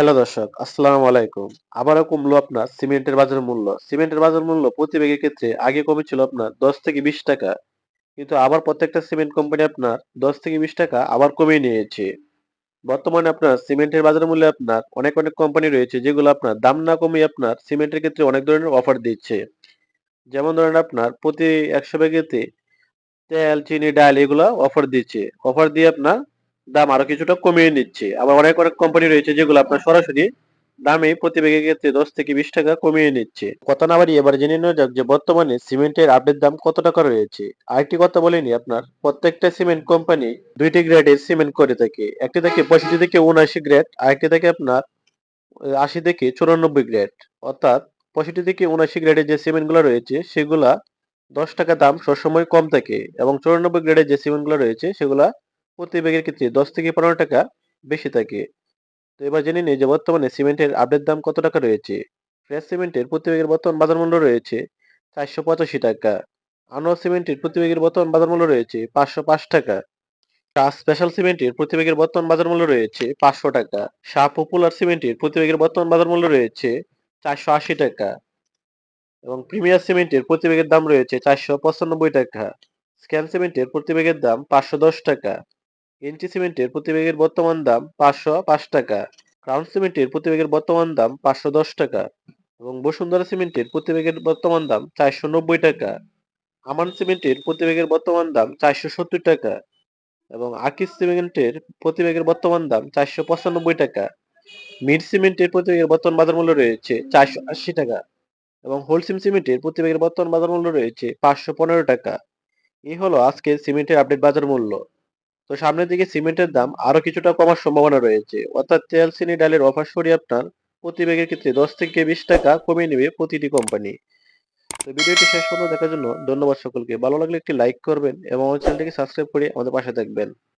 Hello দর্শক, আসসালামু আলাইকুম। আবারও কমলো আপনার সিমেন্টের বাজার মূল্য। সিমেন্টের বাজার মূল্য প্রতি ব্যাগের ক্ষেত্রে আগে কমেছিল আপনার দশ থেকে বিশ টাকা। কিন্তু আবার প্রত্যেকটা সিমেন্ট কোম্পানি আপনার দশ থেকে বিশ টাকা আবার কমিয়ে নিয়েছে। বর্তমানে আপনার সিমেন্টের বাজার মূল্যে আপনার অনেক অনেক কোম্পানি রয়েছে যেগুলো আপনার দাম না কমিয়ে আপনার সিমেন্টের ক্ষেত্রে অনেক ধরনের অফার দিচ্ছে। যেমন ধরেন আপনার প্রতি একশো ব্যাগেতে তেল, চিনি, ডাল এগুলো অফার দিচ্ছে। অফার দিয়ে আপনার দাম আরও কিছুটা কমিয়ে নিচ্ছে। আবার অনেক অনেক কোম্পানি রয়েছে যেগুলো আপনার সরাসরি দামে প্রতি ব্যাগের ক্ষেত্রে দশ থেকে বিশ টাকা কমিয়ে নিচ্ছে। কথা না বাড়ি এবার জেনে নেওয়া যাক যে বর্তমানে সিমেন্টের আপডেট দাম কত টাকা রয়েছে। আরেকটি কথা বলিনি আপনার, প্রত্যেকটা সিমেন্ট কোম্পানি দুইটি গ্রেডের সিমেন্ট করে থাকে। একটি থেকে পঁয়ষট্টি থেকে উনআশি গ্রেড আরেকটি থেকে আপনার আশি থেকে চুরানব্বই গ্রেড অর্থাৎ পঁয়ষট্টি থেকে উনআশি গ্রেডের যে সিমেন্টগুলো রয়েছে, সেগুলা দশ টাকা দাম সবসময় কম থাকে এবং চুরানব্বই গ্রেডের যে সিমেন্টগুলো রয়েছে, সেগুলা প্রতি ব্যাগের ক্ষেত্রে দশ থেকে পনেরো টাকা বেশি থাকে। তো এবার জেনে নিই যে বর্তমানে সিমেন্টের আপডেট দাম কত টাকা রয়েছে? ফ্রেশ সিমেন্টের প্রতি ব্যাগের বর্তমান বাজার মূল্য রয়েছে চারশো পঁচাশি টাকা। আনোয়ার সিমেন্টের প্রতি ব্যাগের বর্তমান বাজার মূল্য রয়েছে পাঁচশো পাঁচ টাকা। শাহ স্পেশাল সিমেন্টের প্রতি ব্যাগের বর্তমান বাজার মূল্য রয়েছে পাঁচশো টাকা। শাহ পপুলার সিমেন্টের প্রতি ব্যাগের বর্তমান বাজার মূল্য রয়েছে চারশো আশি টাকা। এবং প্রিমিয়ার সিমেন্টের প্রতি ব্যাগের দাম রয়েছে চারশো পঁচানব্বই টাকা। স্ক্যান সিমেন্টের প্রতি ব্যাগের দাম পাঁচশো দশ টাকা। এনটি সিমেন্টের প্রতি ব্যাগের বর্তমান দাম পাঁচশো পাঁচ টাকা ক্রাউন সিমেন্টের প্রতি ব্যাগের বর্তমান দাম পাঁচশো দশ টাকা এবং বসুন্ধরা সিমেন্টের প্রতি ব্যাগের বর্তমান দাম চারশো নব্বই টাকা, আমান সিমেন্টের প্রতি ব্যাগের বর্তমান দাম চারশো সত্তর টাকা এবং আকিস সিমেন্টের প্রতি ব্যাগের বর্তমান দাম চারশো পঁচানব্বই টাকা। মিড সিমেন্টের প্রতি ব্যাগের বর্তমান বাজার মূল্য রয়েছে চারশো আশি টাকা এবং হোলসিম সিমেন্টের প্রতি ব্যাগের বর্তমান বাজার মূল্য রয়েছে পাঁচশো পনেরো টাকা। এই হলো আজকের সিমেন্টের আপডেট বাজার মূল্য। তো সামনের দিকে সিমেন্টের দাম আরও কিছুটা কমার সম্ভাবনা রয়েছে। অর্থাৎ তেল চিনি ডালের অফার সরিয়ে আপনার প্রতি ব্যাগের ক্ষেত্রে দশ থেকে বিশ টাকা কমিয়ে নেবে প্রতিটি কোম্পানি। তো ভিডিওটি শেষ পর্যন্ত দেখার জন্য ধন্যবাদ সকলকে। ভালো লাগলে একটি লাইক করবেন এবং আমার চ্যানেলটিকে সাবস্ক্রাইব করে আমাদের পাশে থাকবেন।